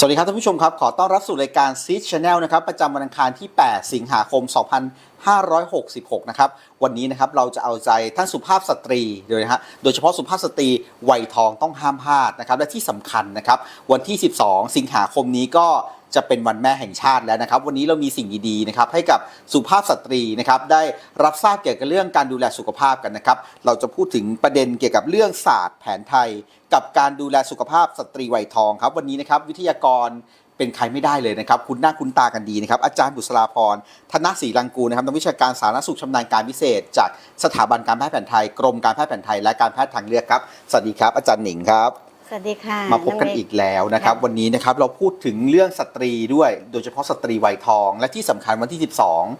สวัสดีครับท่านผู้ชมครับ ขอต้อนรับสู่รายการซีชแนลนะครับประจำวันอังคารที่ 8 สิงหาคม 2566 นะครับ วันนี้นะครับเราจะเอาใจท่านสุภาพสตรีเลยนะฮะโดยเฉพาะสุภาพสตรีวัยทองต้องห้ามพลาดนะครับ และที่สำคัญนะครับ วันที่ 12 สิงหาคมนี้ก็ จะเป็นวันแม่แห่งชาติแล้วนะครับ วันนี้เรามีสิ่งดีๆนะครับให้กับสุภาพสตรีนะครับได้รับทราบเกี่ยวกับเรื่องการดูแลสุขภาพกันนะครับ เราจะพูดถึงประเด็นเกี่ยวกับเรื่องศาสตร์แผนไทย กับการดูแลสุขภาพสตรีวัยทองครับ วันนี้นะครับวิทยากรเป็นใครไม่ได้เลยนะครับคุณหน้าคุณตากันดีนะครับ อาจารย์บุษราพรธนศรีลังกูนะครับนักวิชาการสาธารณสุขชำนาญการพิเศษ จากสถาบันการแพทย์แผนไทย กรมการแพทย์แผนไทยและการแพทย์ทางเลือกครับสวัสดีครับอาจารย์หนิงครับ สวัสดีค่ะมาพบกันงเล็อีกแล้วนะครับ วันนี้นะครับเราพูดถึงเรื่องสตรีด้วย โดยเฉพาะสตรีวัยทอง และที่สำคัญวันที่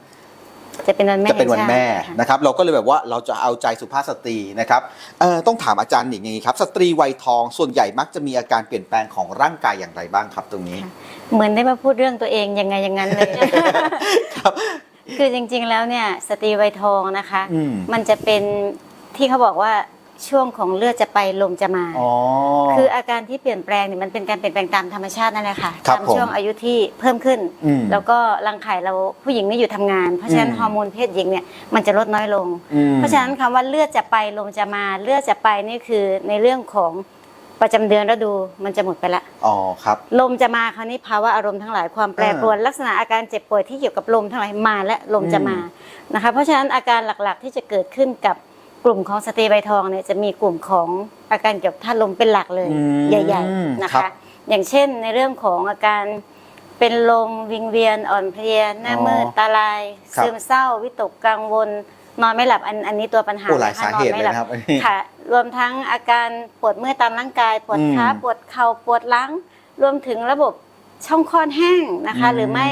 12 จะเป็นวันแม่จะเป็นวันแม่ห่งชาตินะครับ เราก็เลยแบบว่าเราจะเอาใจสุภาพสตรีนะครับเอ่อต้องถามอาจารย์หนิงอย่างนี้ครับ สตรีวัยทองส่วนใหญ่มักจะมีอาการเปลี่ยนแปลงของร่างกายอย่างไรบ้างครับ ตรงนี้ เหมือนได้มาพูดเรื่องตัวเองยังไงอย่างนั้นเลยครับคือจริงๆแล้วเนี่ยสตรีวัยทองนะคะอืมมันจะเป็นที่เขาบอกว่า ช่วงของเลือดจะไปลมจะมา อ๋อ คืออาการที่เปลี่ยนแปลงเนี่ยมันเป็นการเปลี่ยนแปลงตามธรรมชาตินั่นแหละค่ะครับตามผมช่วงอายุที่เพิ่มขึ้น อืมแล้วก็รังไข่เราผู้หญิงนี่อยู่ทำงาน เพราะฉะนั้นอืมฮอร์โมนเพศหญิงเนี่ยมันจะลดน้อยลง อืม เพราะฉะนั้นคำว่าเลือดจะไปลมจะมา เลือดจะไปนี่คือในเรื่องของประจำเดือนฤดูมันจะหมดไปละ อ๋อครับ ลมจะมาคราวนี้ภาวะอารมณ์ทั้งหลายความแปรปรวนลักษณะอาการเจ็บป่วยที่เกี่ยวกับลมทั้งหลายมาและลมจะมานะคะ เพราะฉะนั้นอาการหลักๆที่จะเกิดขึ้นกับก ลุ่มของสตรีใบทองเนี่ยจะมีกลุ่มของอาการเกี่ยวกับธาตุลมเป็นหลักเลยอืมใหญ่ ๆนะครัคะ บอย่างเช่นในเรื่องของอาการเป็นลมวิงเวียนอ่อนเพลียหน้าอ๋อมืดตาลายครับซึมเศร้า วิตกกังวล นอนไม่หลับอันอันนี้ตัวปัญหาโอ้หลายนะคะสานอเหนตุไม่เลยหลับนะครับอันนี้ค่ะ รวมทั้งอาการปวดเมื่อยตามร่างกาย ปวดขาอืม ปวดเข่าปวดหลัง รวมถึงระบบช่องคลอดแห้งนะคะอืมหรือไม่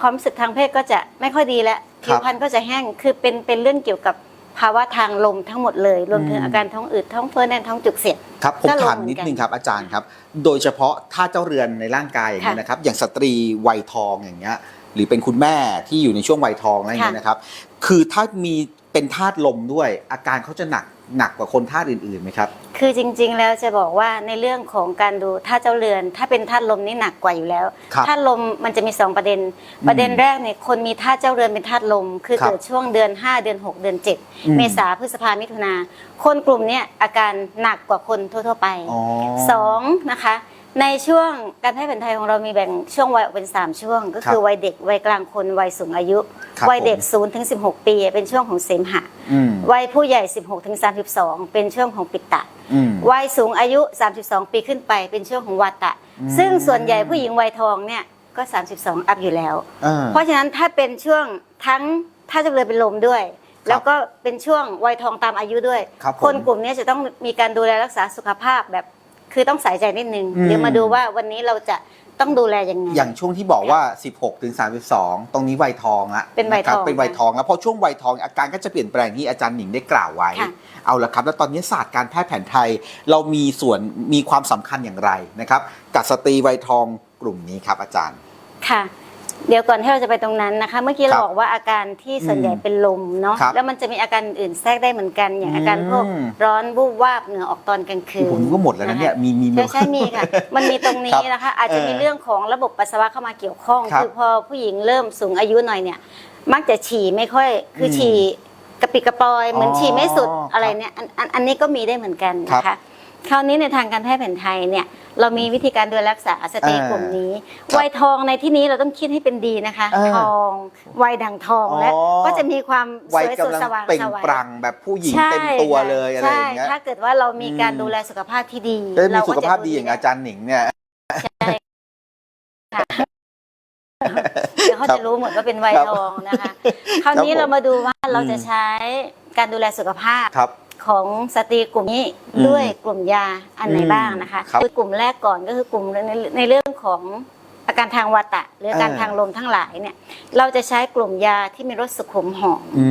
ความรู้สึกทางเพศก็จะไม่ค่อยดีแล้วครับผิวพรรณก็จะแห้งคือเป็นเป็นเรื่องเกี่ยวกับ ภาวะทางลมทั้งหมดเลย รวมถึงอืมอาการท้องอืดท้องเฟ้อแน่นท้องจุกเสียด ครับผมก็ลงถามนิดนึงครับอาจารย์ครับ โดยเฉพาะถ้าเจ้าเรือนในร่างกายอย่างนี้ยค่ะนะครับ อย่างสตรีวัยทองอย่างเงี้ย หรือเป็นคุณแม่ที่อยู่ในช่วงวัยทองอะไรอย่างเงี้ยค่ะ นะครับ คือถ้ามีเป็นธาตุลมด้วยอาการเขาจะหนัก หนักกว่าคนธาตุอื่นๆไหมครับ คือจริงๆ แล้วจะบอกว่าในเรื่องของการดูท่าตุเจ้าเรือน ถ้าเป็นธาตุลมนี่หนักกว่าอยู่แล้วครับธาตุลมมันจะมี2ประเด็น ประเด็นแรกเนี่ยคนมีธาตุเจ้าเรือนเป็นธาตุลม คือครับเกิดช่วงเดือน 5 เดือน 6 เดือน อืม 7 เมษาพฤษภามิถุนาคนกลุ่มเนี้ยอาการหนักกว่าคนทั่วๆไป อ๋อ สองนะคะ ในช่วงการแพทย์แผนไทยของเรามีแบ่งช่วงวัยออกเป็น 3 ช่วง ก็คือวัยเด็กวัยกลางคนวัยสูงอายุ ครับวัยเด็กผม0ถึง16ปีเป็นช่วงของเสมหะอืม วัยผู้ใหญ่ 16ถึง32 เป็นช่วงของปิตตะอืม วัยสูงอายุ 32 ปีขึ้นไปเป็นช่วงของวาตะ อืม ซึ่งส่วนใหญ่ผู้หญิงวัยทองเนี่ยก็ 32 อัพอยู่แล้วอ่าเพราะฉะนั้นถ้าเป็นช่วงทั้งถ้าจะเลยเป็นลมด้วย แล้วก็เป็นช่วงวัยทองตามอายุด้วยครับผมคนกลุ่มนี้จะต้องมีการดูแลรักษาสุขภาพแบบ คือต้องใส่ใจนิดนึงอืม เดี๋ยวมาดูว่าวันนี้เราจะต้องดูแลยังไง อย่างช่วงที่บอกว่า 16ถึง32 ตรงนี้วัยทองละเป็นวัยทองะครับเป็นวัยทองแล้วพอช่วงวัยทองอาการก็จะเปลี่ยนแปลงที่อาจารย์หนิงได้กล่าวไว้ ค่ะ เอาละครับ แล้วตอนนี้ศาสตร์การแพทย์แผนไทย เรามีส่วนมีความสำคัญอย่างไรนะครับ กับสตรีวัยทองกลุ่มนี้ครับอาจารย์ ค่ะ เดี๋ยวก่อนที่เราจะไปตรงนั้นนะคะ เมื่อกี้คเรารับบอกว่าอาการที่ส่วนใหญ่อืมเป็นลมเนาะครับแล้วมันจะมีอาการอื่นแทรกได้เหมือนกัน อย่างอาการพวกอืม ร้อนวูบวาบเหงื่อออกตอนกลางคืน ผมนึกว่าหมดแล้วนะเนี่ยมีมี ใช่ใช่มีค่ะ มันมีตรงนี้นะคะ อาจจะมีเออเรื่องของระบบปัสสาวะเข้ามาเกี่ยวข้อง ครับคือพอผู้หญิงเริ่มสูงอายุหน่อยเนี่ย มักจะฉี่ไม่ค่อย คืออมฉี่กระปิดกระปอย เหมือนอ๋อฉี่ไม่สุดครับอะไรเนี่ยอันอันอันนี้ก็มีได้เหมือนกันนะครัคะ บ คราวนี้ในทางการแพทย์แผนไทยเนี่ยเรามีวิธีการดูแลรักษาสตรีอ่ากลุ่มนี้ครับวัยทองในที่นี้เราต้องคิดให้เป็นดีนะคะอ่าทองวัยดังทองและอ๋อก็จะมีความสวัยวยสดกำลังสว่างเปล่งสวยปลั่งแบบผู้หญิงใช่เต็มตัวเลยอะไรอย่างเงี้ยใช่ถ้าเกิดว่าเรามีการอืมดูแลสุขภาพที่ดีได้มีเรก็สุขจะภาพดีอย่างอาจารย์หนิงเนี่ยเดี๋ยวเขาจะรู้หมดว่าเป็นวัยครับทองนะคะ คราวนี้ผมเรามาดูว่าเราอืมจะใช้การดูแลสุขภาพครับ ของสตรีกลุ่มนี้อืมด้วยกลุ่มยาอันไหนอืมบ้างนะคะครับคือกลุ่มแรกก่อนก็คือกลุ่มในในเรื่องของอาการทางวาตะ หรืออาการเออทางลมทั้งหลายเนี่ยเราจะใช้กลุ่มยาที่มีรสสุขุมหอม อื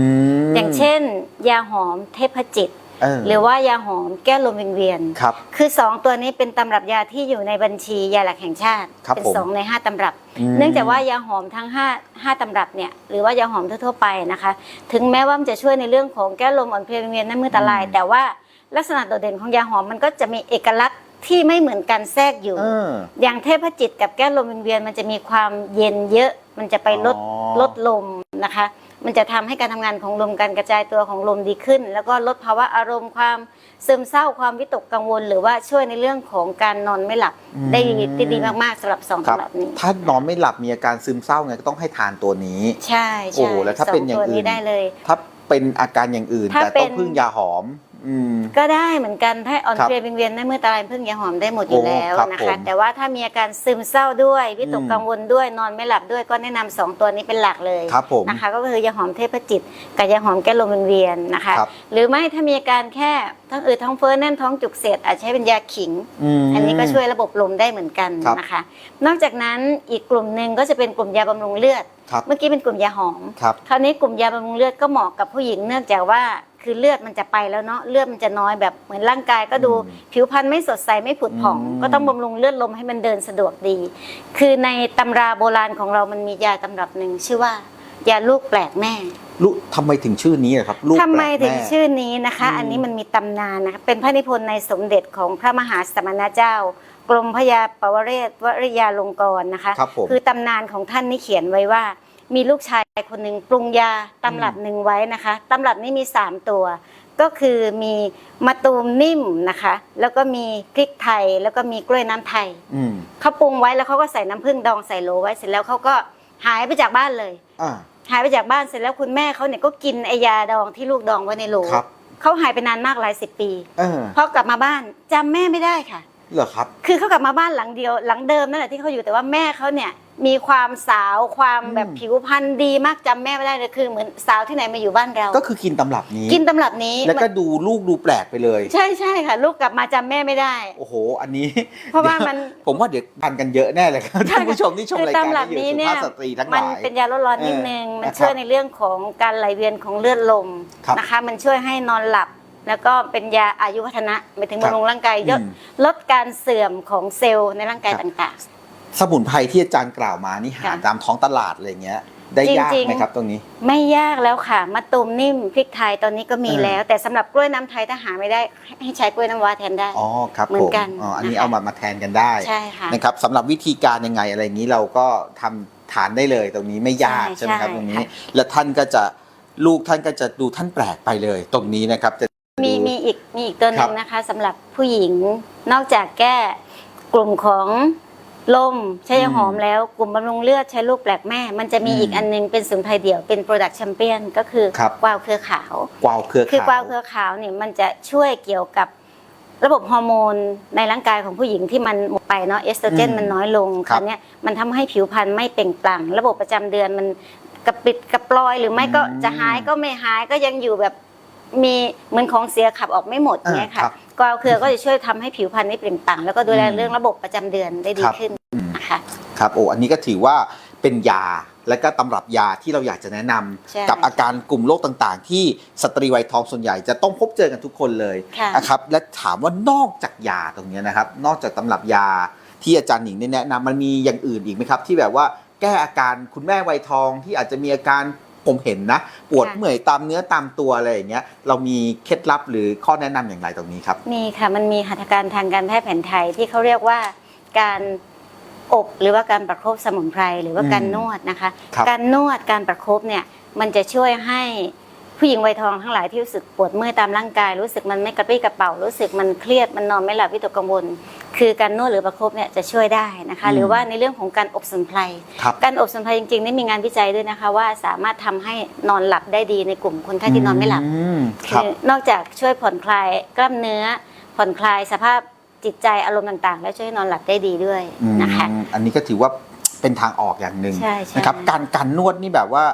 ม อย่างเช่น ยาหอมเทพจิต เออ หรือว่ายาหอมแก้ลมวิงเวียน ครับ คือสองตัวนี้เป็นตำรับยาที่อยู่ในบัญชียาหลักแห่งชาติ ครับเป็นผม สองในห้าตำรับอืมเนื่องจากว่ายาหอมทั้งห้าห้าตำรับเนี่ยหรือว่ายาหอมทั่วๆไปนะคะ ถึงแม้ว่ามันจะช่วยในเรื่องของแก้ลมอ่อนเพลียวิงเวียนน้ำมือตาลาย แต่ว่าลักษณะโดดเด่นของยาหอมมันก็จะมีเอกลักษณ์ที่ไม่เหมือนกันแทรกอยู่ เออ อย่างเทพจิตกับแก้วลมวิงเวียนมันจะมีความเย็นเยอะ มันจะไปลดอ๋อ ลดลมนะคะ มันจะทำให้การทำงานของลมการกระจายตัวของลมดีขึ้น แล้วก็ลดภาวะอารมณ์ความซึมเศร้าความวิตกกังวล หรือว่าช่วยในเรื่องของการนอนไม่หลับอืมได้ดีได้ดีมากๆสำหรับสองครับตำรับนี้ถ้านอนไม่หลับมีอาการซึมเศร้าไงก็ต้องให้ทานตัวนี้ ใช่โอ้ใช่แล้วถ้าเป็นอย่างสตัวอื่นนี้ได้เลยถ้าเป็นอาการอย่างอื่นถ้าแต่เป็ต้อนงพึ่งยาหอม อืม ก็ได้เหมือนกันถ้าอ่อนครับเพลียวิงเวียนได้เมื่อตายพึ่งยาหอมได้หมดอยู่โอ้แล้วครับนะผคะมแต่ว่าถ้ามีอาการซึมเศร้าด้วยวิตกอืมกังวลด้วยนอนไม่หลับด้วยก็แนะนำสองตัวนี้เป็นหลักเลยครับผมนะคะ ก็คือยาหอมเทพจิตกับยาหอมแก้ลมวิงเวียนนะคะ ครับ หรือไม่ถ้ามีอาการแค่ท้องอืดท้องเฟ้อแน่นท้องจุกเสียดอาจจะใช้เป็นยาขิง ม อันนี้ก็ช่วยระบบลมได้เหมือนกันครับนะคะ นอกจากนั้นอีกกลุ่มหนึ่งก็จะเป็นกลุ่มยาบำรุงเลือด ครับเมื่อกี้เป็นกลุ่มยาหอมครับคราวนี้กลุ่มยาบำรุงเลือดก็เหมาะกับผู้หญิงเนื่องจากว่าคือเลือดมันจะไปแล้วเนาะเลือดมันจะน้อยแบบเหมือนร่างกายก็ดูอืมผิวพรรณไม่สดใสไม่ผุดผ่องอืมก็ต้องบำรุงเลือดลมให้มันเดินสะดวกดี คือในตำราโบราณของเรามันมียาตำรับหนึ่งชื่อว่ายาลูกแปลกแม่ลูกทำไมถึงชื่อนี้อะครับลูกทำไมแปลกถึงแม่ชื่อนี้นะคะอืมอันนี้มันมีตำนานนะคะเป็นพระนิพนธ์ในสมเด็จของพระมหาสมณเจ้ากรมพระยาปวเรศวริยาลงกรณ์นะคะครับผมคือตำนานของท่านนี่เขียนไว้ว่า มีลูกชายคนหนึ่งปรุงยาตำรับหนึ่งไว้นะคะตำรับนี้มี 3 ตัว ก็คือมีมะตูมนิ่มนะคะ แล้วก็มีพริกไทยแล้วก็มีกล้วยน้ำไทยอืมเขาปรุงไว้แล้วเขาก็ใส่น้ำผึ้งดองใส่โหลไว้เสร็จแล้วเขาก็หายไปจากบ้านเลย อ่า หายไปจากบ้านเสร็จแล้วคุณแม่เขาเนี่ยก็กินไอยาดองที่ลูกดองไว้ในโหลครับ เขาหายไปนานมากหลายสิบปีเออพอกลับมาบ้านจำแม่ไม่ได้ค่ะ เหรอครับ คือเขากลับมาบ้านหลังเดียวหลังเดิมนั่นแหละที่เขาอยู่แต่ว่าแม่เขาเนี่ย มีความสาวความแบบอืมผิวพรรณดีมากจำแม่ไม่ได้เลยคือเหมือนสาวที่ไหนมาอยู่บ้านเรา ก็คือกินตำรับนี้ กินตำรับนี้แล้วก็ดูลูกดูแปลกไปเลย ใช่ใช่ค่ะ ลูกกลับมาจำแม่ไม่ได้ โอ้โห อันนี้เพราะว่ามัน ผมว่าเดี๋ยวพันกันเยอะแน่เลยครับใช่ท่านผู้ชมที่ชมคือรายการตำรับที่อยู่นี้สุเนี่ยภาพสตรีทั้งหมันลาย เป็นยาลดร้อนนิดนึง เออมันนะครับช่วยในเรื่องของการไหลเวียนของเลือดลมครับนะคะ มันช่วยให้นอนหลับ แล้วก็เป็นยาอายุวัฒนะหมายถึงครับบำรุงร่างกายลดอืมลดการเสื่อมของเซลล์ในร่างกายครับ ต่าง สมุนไพรที่อาจารย์กล่าวมานี่หาค่ะ ตามท้องตลาดอะไรเงี้ย ได้ยากจริงๆไหมครับตรงนี้ๆไม่ยากแล้วค่ะมะตูมนิ่มพริกไทยตอนนี้ก็มีเออ แล้ว แต่สำหรับกล้วยน้ำไทยถ้าหาไม่ได้ให้ใช้กล้วยน้ำว้าแทนได้ อ๋อครับเหมืผอนมกันอ๋ออันนี้นะคะ เอามามาแทนกันได้ใช่ค่ะ นะครับสำหรับวิธีการยังไงอะไรอย่างนี้เราก็ทำฐานได้เลยตรงนี้ไม่ยากใช่ใช่ไหมครับ ใช่ตรงนี้ ค่ะ และท่านก็จะลูกท่านก็จะดูท่านแปลกไปเลย ตรงนี้นะครับจะ มีดูมีอีกมีอีกตัวหครันึ่บงนะคะสำหรับผู้หญิงนอกจากแก้กลุ่มของ ลมใช้ยาหอมแล้วกลุ่มบำรุงเลือดใช้ลูกแปลกแม่ มันจะมีอืมอีกอันนึงเป็นสมุนไพรเดี่ยวเป็นโปรดักต์แชมเปี้ยนก็คือครับกวาวเครือขาวกวาวเครือคือกวาขาววเครือขาวเนี่ยมันจะช่วยเกี่ยวกับระบบฮอร์โมนในร่างกายของผู้หญิงที่มันหมดไปเนาะเอสโตรเจนอืมมันน้อยลงครับวเนี้ยมันทำให้ผิวพรรณไม่เปล่งปลั่ง ระบบประจำเดือนมันกระปิดกระปลอยหรือไม่ก็อืมจะหายก็ไม่หายก็ยังอยู่แบบมีเหมือนของเสียขับออกไม่หมดอ่าเนี่ยครัค่ะบ กวาวเครือก็จะช่วยทำให้ผิวพรรณไม่เปล่งปลั่งแล้วก็ดูแลอืมเรื่องระบบประจำเดือนได้ดีครับขึ้นอืมนะคะครับโอ้อันนี้ก็ถือว่าเป็นยาและก็ตำรับยาที่เราอยากจะแนะนำใช่กับอาการกลุ่มโรคต่างๆ ที่สตรีวัยทองส่วนใหญ่จะต้องพบเจอกันทุกคนเลยค่ะนะครับและถามว่านอกจากยาตรงเนี้ยนะครับ นอกจากตำรับยาที่อาจารย์หนิงได้แนะนำมันมีอย่างอื่นอีกไหมครับ ที่แบบว่าแก้อาการคุณแม่วัยทองที่อาจจะมีอาการ ผมเห็นนะ ปวดค่ะ เมื่อยตามเนื้อตามตัวอะไรอย่างเงี้ยเรามีเคล็ดลับหรือข้อแนะนำอย่างไรตรงนี้ครับ มีค่ะ มันมีหัตถการทางการแพทย์แผนไทยที่เขาเรียกว่าการอบหรือว่าการประคบสมุนไพรหรือว่าการอืมนวดนะคะ ครับการนวดการประคบเนี่ยมันจะช่วยให้ผู้หญิงวัยทองทั้งหลายที่รู้สึกปวดเมื่อยตามร่างกาย รู้สึกมันไม่กระปรี้กระเป๋า รู้สึกมันเครียดมันนอนไม่หลับวิตกกังวล คือการนวดหรือประคบเนี่ยจะช่วยได้นะคะอืมหรือว่าในเรื่องของการอบสมุนไพรครับการอบสมุนไพรจริงๆนี่มีงานวิจัยด้วยนะคะ ว่าสามารถทำให้นอนหลับได้ดีในกลุ่มคนไข้ที่นอนไม่หลับอืมคคืรับอนอกจากช่วยผ่อนคลายกล้ามเนื้อ ผ่อนคลายสภาพจิตใจอารมณ์ต่างๆ และช่วยให้นอนหลับได้ดีด้วยนะคะอืมอันนี้ก็ถือว่าเป็นทางออกอย่างหนึ่งใช่ใช่นะครับการการนวดนี่แบบว่า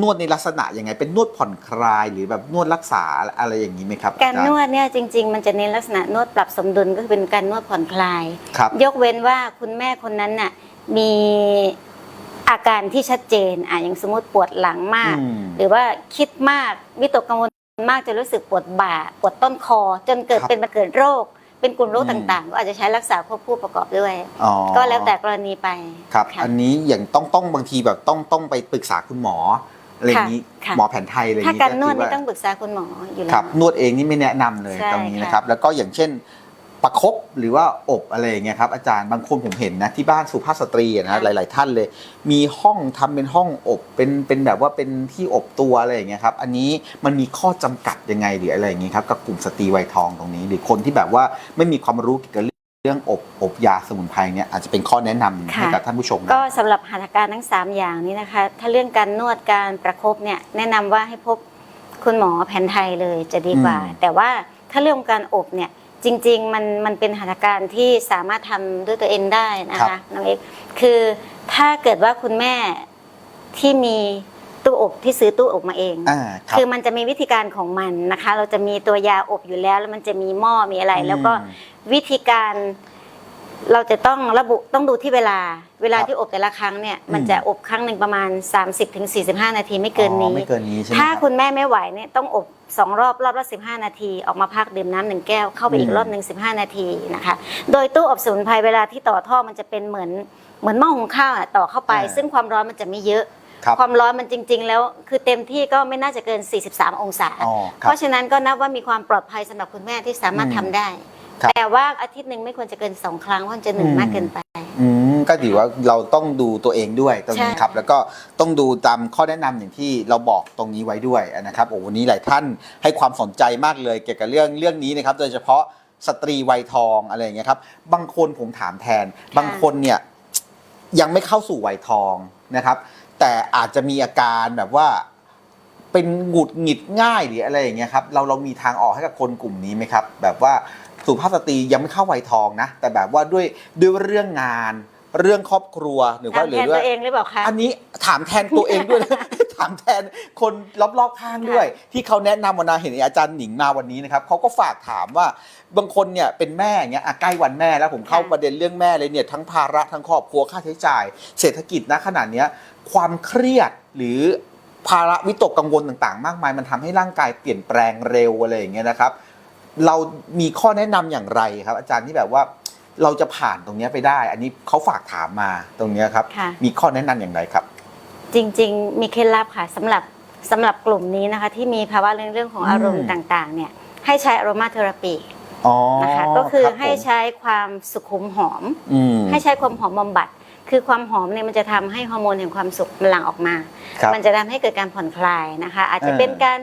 นวดในลักษณะยังไง เป็นนวดผ่อนคลายหรือแบบนวดรักษาอะไรอย่างนี้ไหมครับ การอจนวดเนี่ยจริง ๆ มันจะเน้นลักษณะนวดปรับสมดุลก็คือเป็นการนวดผ่อนคลาย ครับ ยกเว้นว่าคุณแม่คนนั้นน่ะมีอาการที่ชัดเจนอะอย่างสมมติปวดหลังมาก อืม หรือว่าคิดมากวิตกกังวลมากจะรู้สึกปวดบ่า ปวดต้นคอ จนเกิดครับเป็นมาเกิดโรค เป็นกลุ่มโรคอืมต่างๆ ก็อาจจะใช้รักษาควบคู่ประกอบด้วย อ๋อก็แล้วแต่กรณีไปครับค่ะอันนี้อย่างต้องต้องบางทีแบบต้องต้องไปปรึกษาคุณหมอ อะไรอย่างนี้ค่ะ หมอแผนไทยอะไรอย่างถ้านี้การนวดถืนี่ว่าต้องปรึกษาคุณหมออยู่แล้ครัวบนวดเองนี่ไม่แนะนำเลยใช่ตรงนี้ค่ะ นะครับแล้วก็อย่างเช่นประคบหรือว่าอบอะไรอย่างเงี้ยครับอาจารย์บางคนผมเห็นนะที่บ้านสุภาพสตรีอะนะหลาย ๆ ท่านเลย มีห้องทำเป็นห้องอบเป็นเป็นแบบว่าเป็นที่อบตัวอะไรอย่างเงี้ยครับอันนี้มันมีข้อจำกัดยังไงหรืออะไรอย่างเงี้ยครับกับกลุ่มสตรีวัยทองตรงนี้ หรือคนที่แบบว่าไม่มีความรู้เกี่ยวกับ เรื่องอบอบยาสมุนไพรเนี่ยอาจจะเป็นข้อแนะนำให้กับท่านผู้ชมนะก็สำหรับหัตถการทั้ง 3 อย่างนี้นะคะ ถ้าเรื่องการนวดการประคบเนี่ยแนะนำว่าให้พบคุณหมอแผนไทยเลยจะดีกว่าอืมแต่ว่าถ้าเรื่องการอบเนี่ยจริงๆมันมันเป็นหัตถการที่สามารถทำด้วยตัวเองได้นะคะน้องเอกคือถ้าเกิดว่าคุณแม่ที่มี ตู้อบที่ซื้อตู้อบมาเอง อ่าครับ คือมันจะมีวิธีการของมันนะคะ เราจะมีตัวยาอบอยู่แล้ว แล้วมันจะมีหม้อมีอะไรแล้วก็อืมวิธีการเราจะต้องระบุต้องดูที่เวลา เวลาครับที่อบแต่ละครั้งเนี่ยอืมมันจะอบครั้งหนึ่งประมาณ 30-45 นาทีไม่เกินอ๋อนี้ ไม่เกินนี้ใช่ไหมถ้ารับ คุณแม่ไม่ไหวเนี่ยต้องอบสองรอบรอบละ15 นาที ออกมาพักดื่มน้ำหนึ่งแก้วเข้าไปอีอืกมรอบหนึ่ง15 นาทีนะคะ โดยตู้อบสมุนไพรเวลาที่ต่อท่อมันจะเป็นเหมือนเหมือนหม้อหุงข้าวอะต่อเข้าไป ซึ่งความร้อนมันจะไม่เยอะ ครับความร้อนมันจริง ๆ แล้วคือเต็มที่ก็ไม่น่าจะเกิน 43 องศา อ๋อคเพรับราะฉะนั้นก็นับว่ามีความปลอดภัยสำหรับคุณแม่ที่สามารถอืมทำได้ ครับ แต่ว่าอาทิตย์หนึ่งไม่ควรจะเกินสองครั้งเพราะมันจะเหนื่อยอืมมากเกินไป อืมก็ถือว่าเราต้องดูตัวเองด้วยตรงนี้ใช่ครับแล้วก็ต้องดูตามข้อแนะนำอย่างที่เราบอกตรงนี้ไว้ด้วยนะครับโอ้วันนี้หลายท่านให้ความสนใจมากเลย เกี่ยวกับเรื่องเรื่องนี้นะครับ โดยเฉพาะสตรีวัยทองอะไรอย่างเงี้ยครับ บางคนผมถามแทน บางคนเนี่ยยังไม่เข้าสู่วัยทอง นะครับ แต่อาจจะมีอาการแบบว่า เป็นหงุดหงิดง่ายหรืออะไรอย่างเงี้ยครับเราเรามีทางออกให้กับคนกลุ่มนี้ไหมครับ แบบว่าสุภาพสตรียังไม่เข้าวัยทองนะ แต่แบบว่าด้วยด้วยเรื่องงาน เรื่องครอบครัวหรือว่าทำหแทรือนว่าตัวเองหรือเปล่าคะ อันนี้ถามแทนตัวเองด้วยนะ ถามแทนคนรอบๆข้างด้วย ที่เขาแนะนำวันนาเห็นอาจารย์หนิงมาวันนี้นะครับเขาก็ฝากถามว่าบางคนเนี่ยเป็นแม่อย่างเงี้ยอะใกล้วันแม่แล้วผมเข้าค่ะ ประเด็นเรื่องแม่เลยเนี่ยทั้งภาระทั้งครอบครัวค่าใช้จ่าย เศรษฐกิจณขนาดเนี้ยความเครียดหรือภาระวิตกกังวลต่างๆ มากมายมันทำให้ร่างกายเปลี่ยนแปลงเร็วอะไรอย่างเงี้ยนะครับ เรามีข้อแนะนำอย่างไรครับ อาจารย์ที่แบบว่า เราจะผ่านตรงเนี้ยไปได้ อันนี้เขาฝากถามมาตรงเนี้ยครับ ค่ะ มีข้อแนะนำอย่างไรครับ จริงๆ มีเคล็ดลับค่ะสำหรับสำหรับกลุ่มนี้นะคะ ที่มีภาวะเรื่องเรื่องของอืมอารมณ์ต่างๆเนี่ยให้ใช้อโรมาเทอราปีอ๋อนะคะก็คือรับผมให้ใช้ความสุขุมหอม อืมให้ใช้ความหอมบำบัด คือความหอมเนี่ยมันจะทำให้ฮอร์โมนแห่งความสุขมันหลั่งออกมา ครับ มันจะทำให้เกิดการผ่อนคลายนะคะ อาจจะเออเป็นการ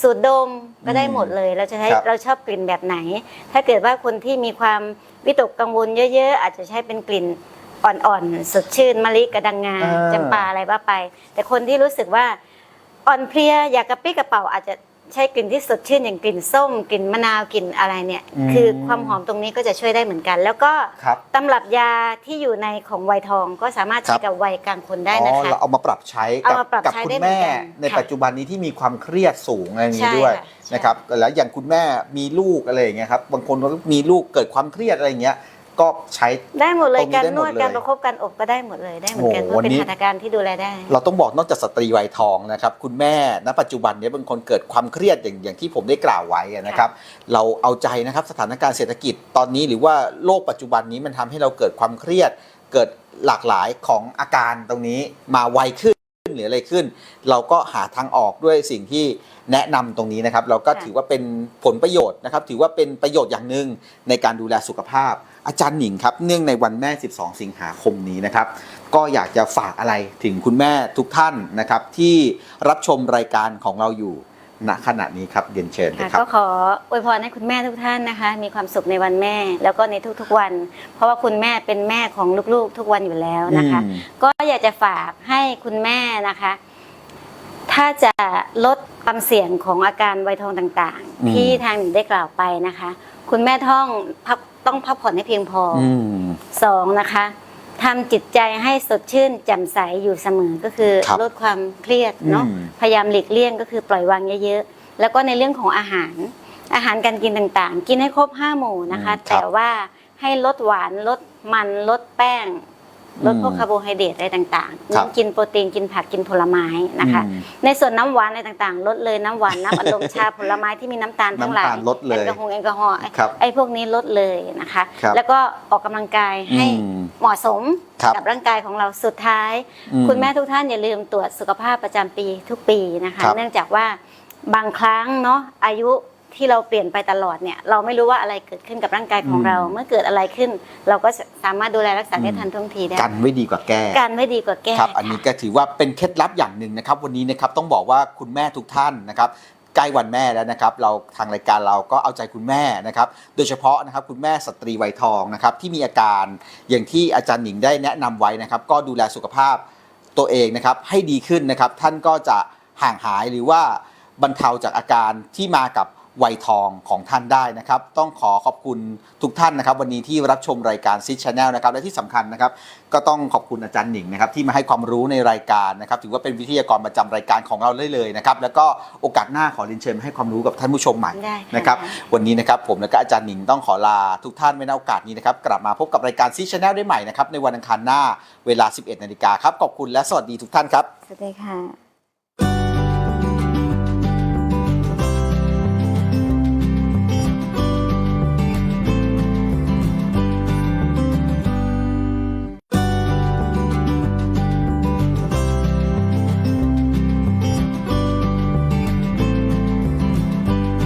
สูดดมก็ได้อืมหมดเลย เราจะใช้ครับ เราชอบกลิ่นแบบไหน ถ้าเกิดว่าคนที่มีความวิตกกังวลเยอะๆ อาจจะใช้เป็นกลิ่นอ่อนๆสดชื่นมะลิกระดังงาเออจำปาอะไรว่าไป แต่คนที่รู้สึกว่า อ่อนเพลียอยากกระปี้กระเป๋าอาจจะใช้กลิ่นที่สดชื่นอย่างกลิ่นส้มกลิ่นมะนาวกลิ่นอะไรเนี่ยคือความหอมตรงนี้ก็จะช่วยได้เหมือนกัน แล้วก็ครับ ตำรับยาที่อยู่ในของวัยทองก็สามารถคใช้รับกับวัยกลางคนได้นะอ๋อคะ เราเอามาปรับใช้เอากัมาปรับกัใช้คุณได้เหมือนแม่ กันในค่ะปัจจุบันนี้ที่มีความเครียดสูงอะไรอย่างนี้ใช่ด้วยค่ะใช่ นะครับแล้วอย่างคุณแม่มีลูกอะไรอย่างเงี้ยครับบางคนก็มีลูกเกิดความเครียดอะไรอย่างเงี้ย ก็ใช้ ได้หมดเลยตรงนี้การได้นหมดวดเลยการประคบการอบก็ได้หมดเลยได้เหมือนกันโอ้เพโหราะเป็นวันนี้หัตถการที่ดูแลได้ เราต้องบอกนอกจากสตรีวัยทองนะครับ คุณแม่ณปัจจุบันเนี้บางคนเกิดความเครียดอย่างอย่างที่ผมได้กล่าวไว้อะนะครับ เราเอาใจนะครับสถานการณ์เศรษฐกิจตอนนี้หรือว่าโลกปัจจุบันนี้มันทำให้เราเกิดความเครียด เกิดหลากหลายของอาการตรงนี้มาไวขึ้นหรืออะไรขึ้น เราก็หาทางออกด้วยสิ่งที่แนะนำตรงนี้นะครับ เราก็ค่ะ ถือว่าเป็นผลประโยชน์นะครับ ถือว่าเป็นประโยชน์อย่างหนึ่งในการดูแลสุขภาพ อาจารย์หนิงครับเนื่องในวันแม่ 12 สิงหาคมนี้นะครับ ก็อยากจะฝากอะไรถึงคุณแม่ทุกท่านนะครับ ที่รับชมรายการของเราอยู่ณขณะนี้ครับเรียนเชิญเลยค่ะครับก็ขออวยพรให้คุณแม่ทุกท่านนะคะ มีความสุขในวันแม่แล้วก็ในทุกๆวัน เพราะว่าคุณแม่เป็นแม่ของลูกๆ ทุกวันอยู่แล้วนะคะอืมก็อยากจะฝากให้คุณแม่นะคะ ถ้าจะลดความเสี่ยงของอาการไวยทองต่างอืมๆที่ทางหนึ่งได้กล่าวไปนะคะ คุณแม่ท่องพัก ต้องพักผ่อนให้เพียงพอออืมสองนะคะทำจิตใจให้สดชื่นแจ่มใสอยู่เสมอก็คือครับลดความเครียดเนาะอืมพยายามหลีกเลี่ยงก็คือปล่อยวางเยอะๆ แล้วก็ในเรื่องของอาหาร อาหารการกินต่างๆ กินให้ครบห้าหมู่นะคะอืมครับแต่ว่าให้ลดหวานลดมันลดแป้ง ลดพวกอืมคาร์โบไฮเดรตอะไรต่างๆครับเน้นกินโปรตีนกินผักกินผลไม้นะคะอืมในส่วนน้ำหวานอะไรต่างๆ ลดเลยน้ำหวานน้ำอัดลมชาผลไม้ที่มีน้ำตาลทั้งหลายน้ำตาลลดเลยแอลกอฮอล์แอลกอฮอล์ไอ้ครับไอ้พวกนี้ลดเลยนะคะครับแล้วก็ออกกำลังกายให้อืมเหมาะสมครับกับร่างกายของเราสุดท้ายอืคุณแม่ทุกท่านอย่าลืมตรวจสุขภาพประจำปีทุกปีนะคะครับเนื่องจากว่าบางครั้งเนาะอายุ ที่เราเปลี่ยนไปตลอดเนี่ยเราไม่รู้ว่าอะไรเกิดขึ้นกับร่างกายของอืมเรา เมื่อเกิดอะไรขึ้น เราก็สามารถดูแลรักษาได้อืมทันท่วงทีได้กันไว้ดีกว่าแก้การไม่ดีกว่าแก้ครับ อันนี้ก็ถือว่าเป็นเคล็ดลับอย่างหนึ่งนะครับ วันนี้นะครับต้องบอกว่าคุณแม่ทุกท่านนะครับใกล้วันแม่แล้วนะครับ เราทางรายการเราก็เอาใจคุณแม่นะครับ โดยเฉพาะนะครับคุณแม่สตรีวัยทองนะครับที่มีอาการอย่างที่อาจารย์หนิงได้แนะนำไว้นะครับ ก็ดูแลสุขภาพตัวเองนะครับให้ดีขึ้นนะครับ ท่านก็จะห่างหายหรือว่าบรรเทาจากอาการที่มากับ วัยทองของท่านได้นะครับ ต้องขอขอบคุณทุกท่านนะครับ วันนี้ที่รับชมรายการซิชแนลนะครับและที่สำคัญนะครับ ก็ต้องขอบคุณอาจารย์หนิงนะครับที่มาให้ความรู้ในรายการนะครับถือว่าเป็นวิทยากรประจำรายการของเราได้เลยนะครับแล้วก็โอกาสหน้าขอเรียนเชิญมาให้ความรู้กับท่านผู้ชมใหม่ได้ค่ะนะครับวันนี้นะครับผมและก็อาจารย์หนิงต้องขอลาทุกท่านไว้ในโอกาสนี้นะครับกลับมาพบกับรายการซีชแนลได้ใหม่นะครับในวันอังคารหน้าเวลา 11นาฬิกาครับขอบคุณและสวัสดีทุกท่านครับสวัสดีค่ะ